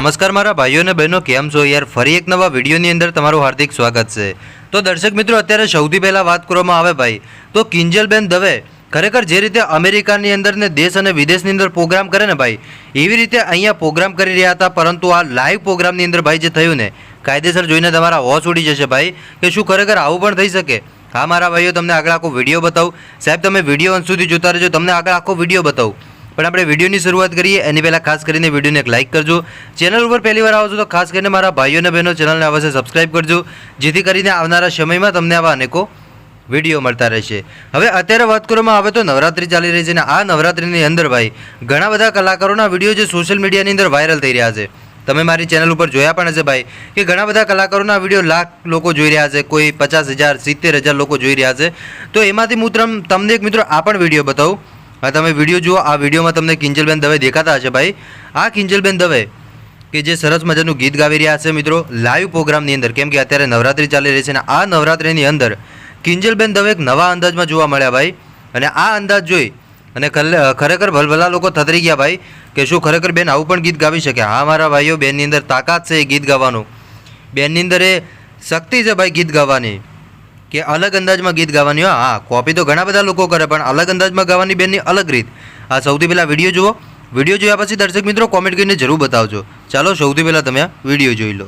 નમસ્કાર મારા ભાઈઓ અને બહેનો, કેમ છો? યાર, ફરી એક નવા વિડીયોની અંદર તમારું હાર્દિક સ્વાગત છે. તો દર્શક મિત્રો, અત્યારે સૌથી પહેલાં વાત કરવામાં આવે ભાઈ, તો કિંજલબેન દવે ખરેખર જે રીતે અમેરિકાની અંદર ને દેશ અને વિદેશની અંદર પ્રોગ્રામ કરે ને ભાઈ, એવી રીતે અહીંયા પ્રોગ્રામ કરી રહ્યા હતા, પરંતુ આ લાઈવ પ્રોગ્રામની અંદર ભાઈ જે થયું ને, કાયદેસર જોઈને તમારા હોશ ઉડી જશે ભાઈ, કે શું ખરેખર આવું પણ થઈ શકે? હા, મારા ભાઈઓ, તમને આગળ આખો વીડિયો બતાવું. સાહેબ, તમે વીડિયો અંત સુધી જોતા રહેજો, તમને આગળ આખો વીડિયો બતાવું. પણ આપણે વિડીયોની શરૂઆત કરીએ, એની પહેલાં ખાસ કરીને વિડીયોને એક લાઇક કરજો. ચેનલ ઉપર પહેલી વાર આવો છો તો ખાસ કરીને મારા ભાઈઓ અને બહેનો ચેનલને અવશ્ય સબસ્ક્રાઇબ કરજો, જેથી કરીને આવનારા સમયમાં તમને આવા અનેકો વીડિયો મળતા રહેશે. હવે અત્યારે વાત કરવામાં આવે તો નવરાત્રી ચાલી રહી છે અને આ નવરાત્રીની અંદર ભાઈ, ઘણા બધા કલાકારોના વીડિયો જે સોશિયલ મીડિયાની અંદર વાયરલ થઈ રહ્યા છે. તમે મારી ચેનલ ઉપર જોયા પણ હશે ભાઈ, કે ઘણા બધા કલાકારોના વીડિયો લાખ લોકો જોઈ રહ્યા છે, કોઈ પચાસ હજાર, સિત્તેર હજાર લોકો જોઈ રહ્યા છે. તો એમાંથી હું તમને એક મિત્રો આ પણ વીડિયો બતાવું. હા તમે વીડિયો જુઓ, આ વિડીયોમાં તમને કિંજલબેન દવે દેખાતા હશે ભાઈ. આ કિંજલબેન દવે, કે જે સરસ મજાનું ગીત ગાવી રહ્યા છે મિત્રો લાઈવ પ્રોગ્રામની અંદર, કેમ કે અત્યારે નવરાત્રી ચાલી રહી છે અને આ નવરાત્રિની અંદર કિંજલબેન દવે એક નવા અંદાજમાં જોવા મળ્યા ભાઈ. અને આ અંદાજ જોઈ અને ખરેખર ભલભલા લોકો થતરી ગયા ભાઈ, કે શું ખરેખર બેન આવું પણ ગીત ગાવી શકે? હા, મારા ભાઈઓ, બેનની અંદર તાકાત છે એ ગીત ગાવાનું. બેનની અંદર એ શક્તિ છે ભાઈ ગીત ગાવાની. કે અલગ અંદાજમાં ગીત ગાવાની, હા હા કોપી તો ઘણા બધા લોકો કરે, પણ અલગ અંદાજમાં ગાવાની બેનની અલગ રીત. આ સૌથી પહેલાં વીડિયો જુઓ. વીડિયો જોયા પછી દર્શક મિત્રો કોમેન્ટ કરીને જરૂર બતાવજો. ચાલો સૌથી પહેલાં તમે વીડિયો જોઈ લો.